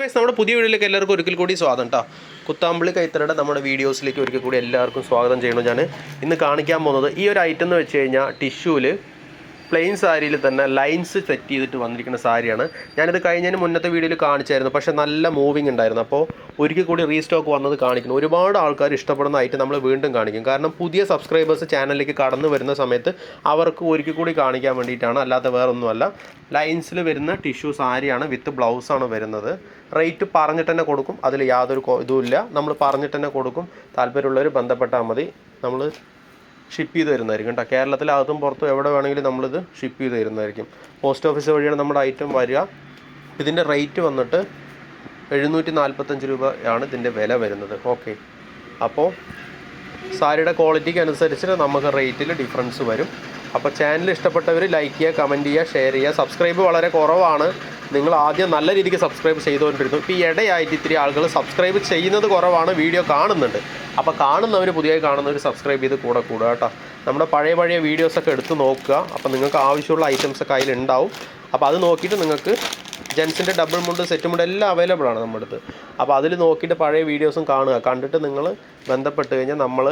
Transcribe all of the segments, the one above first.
Guys നമ്മുടെ പുതിയ വീഡിയോയിലേക്ക് എല്ലാവർക്കും ഒരിക്കൽ കൂടി സ്വാഗതം കേട്ടോ കുത്താമ്പളി കൈത്തറയുടെ നമ്മുടെ വീഡിയോസിലേക്ക് ഒരിക്കൽ കൂടി എല്ലാവർക്കും സ്വാഗതം ചെയ്യണം ഞാൻ ഇന്ന് കാണിക്കാൻ പോകുന്നത് ഈ ഒരു ഐറ്റം എന്ന് വെച്ച് കഴിഞ്ഞാൽ ടിഷ്യൂവിൽ പ്ലെയിൻ സാരിയിൽ തന്നെ ലൈൻസ് സെറ്റ് ചെയ്തിട്ട് വന്നിരിക്കുന്ന സാരിയാണ്. ഞാനിത് കഴിഞ്ഞതിന് മുന്നത്തെ വീഡിയോയിൽ കാണിച്ചായിരുന്നു. പക്ഷേ നല്ല മൂവിങ് ഉണ്ടായിരുന്നു. അപ്പോൾ ഒരിക്കൽ കൂടി റീസ്റ്റോക്ക് വന്നത് കാണിക്കുന്നു. ഒരുപാട് ആൾക്കാർ ഇഷ്ടപ്പെടുന്ന ഐറ്റം നമ്മൾ വീണ്ടും കാണിക്കും. കാരണം പുതിയ സബ്സ്ക്രൈബേഴ്സ് ചാനലിലേക്ക് കടന്നു വരുന്ന സമയത്ത് അവർക്ക് ഒരിക്കൽ കൂടി കാണിക്കാൻ വേണ്ടിയിട്ടാണ്. അല്ലാതെ വേറൊന്നുമല്ല. ലൈൻസിൽ വരുന്ന ടിഷ്യൂ സാരിയാണ് വിത്ത് ബ്ലൗസാണ് വരുന്നത്. റേറ്റ് പറഞ്ഞിട്ട് തന്നെ കൊടുക്കും. അതിൽ യാതൊരു ഇതുമില്ല. നമ്മൾ പറഞ്ഞിട്ട് തന്നെ കൊടുക്കും. താല്പര്യമുള്ളവർ ബന്ധപ്പെട്ടാൽ മതി. നമ്മൾ ഷിപ്പ് ചെയ്ത് തരുന്നതായിരിക്കും കേട്ടോ. കേരളത്തിലകത്തും പുറത്തും എവിടെ വേണമെങ്കിലും നമ്മളിത് ഷിപ്പ് ചെയ്ത് തരുന്നതായിരിക്കും. പോസ്റ്റ് ഓഫീസ് വഴിയാണ് നമ്മുടെ ഐറ്റം വരിക. ഇതിന്റെ റേറ്റ് വന്നിട്ട് എഴുന്നൂറ്റി നാൽപ്പത്തഞ്ച് രൂപയാണ് ഇതിന്റെ വില വരുന്നത്. ഓക്കെ. അപ്പോൾ സാരിയുടെ ക്വാളിറ്റിക്ക് അനുസരിച്ച് നമുക്ക് റേറ്റിൽ ഡിഫറൻസ് വരും. അപ്പോൾ ചാനൽ ഇഷ്ടപ്പെട്ടവർ ലൈക്ക് ചെയ്യുക കമന്റ് ചെയ്യുക ഷെയർ ചെയ്യുക. സബ്സ്ക്രൈബ് വളരെ കുറവാണ്. നിങ്ങൾ ആദ്യം നല്ല രീതിക്ക് സബ്സ്ക്രൈബ് ചെയ്തുകൊണ്ടിരുന്നു. ഇപ്പോൾ ഈ ഇടയായിട്ട് ഇത്തിരി ആളുകൾ സബ്സ്ക്രൈബ് ചെയ്യുന്നത് കുറവാണ്. വീഡിയോ കാണുന്നുണ്ട്. അപ്പോൾ കാണുന്നവർ പുതിയതായി കാണുന്നവർ സബ്സ്ക്രൈബ് ചെയ്ത് കൂടെ കൂടുക കേട്ടോ. നമ്മുടെ പഴയ പഴയ വീഡിയോസൊക്കെ എടുത്ത് നോക്കുക. അപ്പോൾ നിങ്ങൾക്ക് ആവശ്യമുള്ള ഐറ്റംസ് ഒക്കെ അതിലുണ്ടാവും അപ്പോൾ അത് നോക്കിയിട്ട് നിങ്ങൾക്ക് ജെൻസിന്റെ ഡബിൾ മുണ്ട് സെറ്റ് മുണ്ട് എല്ലാം അവൈലബിൾ ആണ് നമ്മുടെ അടുത്ത്. അപ്പോൾ അതിൽ നോക്കിയിട്ട് പഴയ വീഡിയോസും കാണുക. കണ്ടിട്ട് നിങ്ങൾ ബന്ധപ്പെട്ട് കഴിഞ്ഞാൽ നമ്മൾ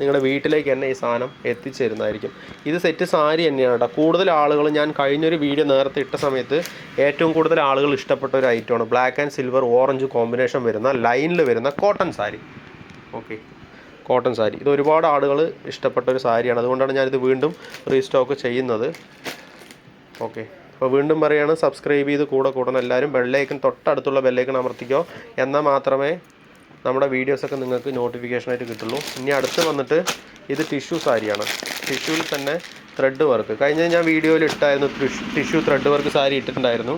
നിങ്ങളുടെ വീട്ടിലേക്ക് തന്നെ ഈ സാധനം എത്തിച്ചു തരുന്നതായിരിക്കും ഇത് സെറ്റ് സാരി തന്നെയാണ് കേട്ടോ. കൂടുതൽ ആളുകൾ ഞാൻ കഴിഞ്ഞൊരു വീഡിയോ നേരത്തെ ഇട്ട സമയത്ത് ഏറ്റവും കൂടുതൽ ആളുകൾ ഇഷ്ടപ്പെട്ട ഒരു ഐറ്റമാണ് black and silver orange combination വരുന്ന ലൈനിൽ വരുന്ന cotton sari. Okay. Cotton sari. ഇത് ഒരുപാട് ആളുകൾ ഇഷ്ടപ്പെട്ട ഒരു സാരിയാണ്. അതുകൊണ്ടാണ് ഞാനിത് വീണ്ടും റീസ്റ്റോക്ക് ചെയ്യുന്നത്. ഓക്കെ. അപ്പോൾ വീണ്ടും പറയുകയാണ് സബ്സ്ക്രൈബ് ചെയ്ത് കൂടെ കൂടണം എല്ലാവരും. ബെല്ലൈക്കൺ തൊട്ടടുത്തുള്ള ബെല്ലൈക്കൺ അമർത്തിക്കോ. എന്നാൽ മാത്രമേ നമ്മുടെ വീഡിയോസൊക്കെ നിങ്ങൾക്ക് നോട്ടിഫിക്കേഷനായിട്ട് കിട്ടുള്ളൂ. ഇനി അടുത്ത് വന്നിട്ട് ഇത് ടിഷ്യൂ സാരിയാണ്. ടിഷ്യൂവിൽ തന്നെ ത്രെഡ് വർക്ക് കഴിഞ്ഞ ഞാൻ വീഡിയോയിൽ ഇട്ടായിരുന്നു ടിഷ്യൂ ത്രെഡ് വർക്ക് സാരി ഇട്ടിട്ടുണ്ടായിരുന്നു.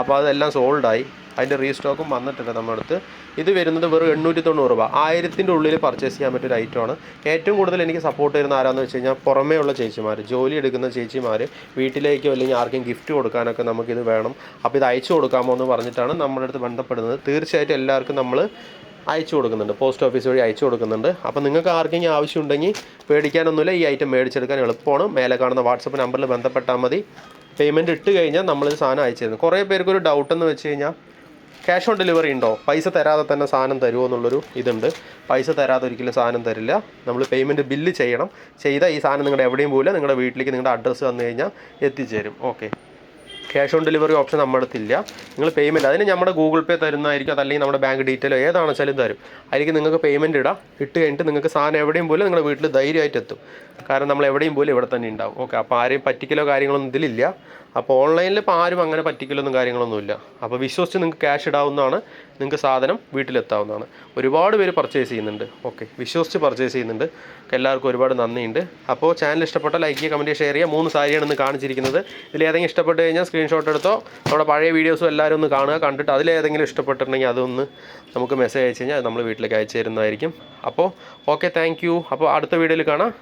അപ്പോൾ അതെല്ലാം സോൾഡായി അതിന്റെ റീസ്റ്റോക്കും വന്നിട്ടുണ്ട് നമ്മുടെ അടുത്ത് ഇത് വരുന്നത് വെറും എണ്ണൂറ്റി തൊണ്ണൂറ് രൂപ. ആയിരത്തിന്റെ ഉള്ളിൽ പർച്ചേസ് ചെയ്യാൻ പറ്റിയൊരു ഐറ്റമാണ് ഏറ്റവും കൂടുതൽ എനിക്ക് സപ്പോർട്ട് ചെയ്യുന്ന ആരാന്ന് വെച്ച് കഴിഞ്ഞാൽ പുറമേ ഉള്ള ചേച്ചിമാർ ജോലി എടുക്കുന്ന ചേച്ചിമാർ വീട്ടിലേക്കോ അല്ലെങ്കിൽ ആർക്കും ഗിഫ്റ്റ് കൊടുക്കാനൊക്കെ നമുക്കിത് വേണം. അപ്പോൾ ഇത് അയച്ചു കൊടുക്കാമോ എന്ന് പറഞ്ഞിട്ടാണ് നമ്മുടെ അടുത്ത് ബന്ധപ്പെടുന്നത്. തീർച്ചയായിട്ടും എല്ലാവർക്കും നമ്മൾ അയച്ചു കൊടുക്കുന്നുണ്ട്. പോസ്റ്റ് ഓഫീസ് വഴി അയച്ചു കൊടുക്കുന്നുണ്ട്. അപ്പോൾ നിങ്ങൾക്ക് ആർക്കെങ്കിലും ആവശ്യമുണ്ടെങ്കിൽ പേടിക്കാനൊന്നുമില്ല. ഈ ഐറ്റം മേടിച്ചെടുക്കാൻ എളുപ്പമാണ്. മേലെ കാണുന്ന വാട്സപ്പ് നമ്പറിൽ ബന്ധപ്പെട്ടാൽ മതി. പേയ്മെന്റ് ഇട്ട് കഴിഞ്ഞാൽ നമ്മളിത് സാധനം അയച്ചു തരുന്നു കുറേ പേർക്കൊരു ഡൗട്ടെന്ന് വെച്ച് കഴിഞ്ഞാൽ ക്യാഷ് ഓൺ ഡെലിവറി ഉണ്ടോ? പൈസ തരാതെ തന്നെ സാധനം തരുമോ എന്നുള്ളൊരു ഇതുണ്ട്. പൈസ തരാതെ ഒരിക്കലും സാധനം തരില്ല. നമ്മൾ പേയ്മെന്റ് ബില്ല് ചെയ്യണം. ചെയ്ത ഈ സാധനം നിങ്ങളുടെ എവിടെയും പോകില്ല നിങ്ങളുടെ വീട്ടിലേക്ക് നിങ്ങളുടെ അഡ്രസ്സ് വന്നു കഴിഞ്ഞാൽ എത്തിച്ചേരും. Okay cash on delivery option നമ്മുടെ അടുത്തില്ല നിങ്ങൾ പേയ്മെന്റ് അതിന് നമ്മുടെ ഗൂഗിൾ പേ തരുന്നതായിരിക്കും. അതല്ലെങ്കിൽ നമ്മുടെ ബാങ്ക് ഡീറ്റെയിലോ ഏതാണെന്ന് വെച്ചാലും തരും. അതിലേക്ക് നിങ്ങൾക്ക് പേയ്മെന്റ് ഇടാം. ഇട്ട് കഴിഞ്ഞിട്ട് നിങ്ങൾക്ക് സാധനം എവിടെയും പോലും നിങ്ങളുടെ വീട്ടിൽ ധൈര്യമായിട്ട് എത്തും. കാരണം നമ്മൾ എവിടെയും പോലും ഇവിടെ തന്നെ ഉണ്ടാവും. ഓക്കെ അപ്പോൾ ആരെയും പറ്റിക്കലോ കാര്യങ്ങളൊന്നും ഇതിലില്ല. അപ്പോൾ ഓൺലൈനിൽ ഇപ്പോൾ ആരും അങ്ങനെ പറ്റിക്കലൊന്നും കാര്യങ്ങളൊന്നുമില്ല അപ്പോൾ വിശ്വസിച്ച് നിങ്ങൾക്ക് ക്യാഷ് ഇടാവുന്നതാണ്. നിങ്ങൾക്ക് സാധനം വീട്ടിലെത്താവുന്നതാണ്. ഒരുപാട് പേര് പർച്ചേസ് ചെയ്യുന്നുണ്ട്. ഓക്കെ വിശ്വസിച്ച് പർച്ചേസ് ചെയ്യുന്നുണ്ട്. എല്ലാവർക്കും ഒരുപാട് നന്ദിയുണ്ട്. അപ്പോൾ ചാനൽ ഇഷ്ടപ്പെട്ട ലൈക്ക് ചെയ്യുക കമന്റ് ഷെയർ ചെയ്യുക. മൂന്ന് സാരിയാണ് ഇന്ന് കാണിച്ചിരിക്കുന്നത്. ഇതിലേതെങ്കിലും ഇഷ്ടപ്പെട്ട് കഴിഞ്ഞാൽ സ്ക്രീൻഷോട്ട് എടുത്തോ നമ്മുടെ പഴയ വീഡിയോസും എല്ലാവരും ഒന്ന് കാണുക കണ്ടിട്ട് അതിലേതെങ്കിലും ഇഷ്ടപ്പെട്ടിട്ടുണ്ടെങ്കിൽ അതൊന്ന് നമുക്ക് മെസ്സേജ് അയച്ചു കഴിഞ്ഞാൽ നമ്മൾ വീട്ടിലേക്ക് അയച്ചു തരുന്നതായിരിക്കും. അപ്പോൾ ഓക്കെ താങ്ക് അപ്പോൾ അടുത്ത വീഡിയോയിൽ കാണാം.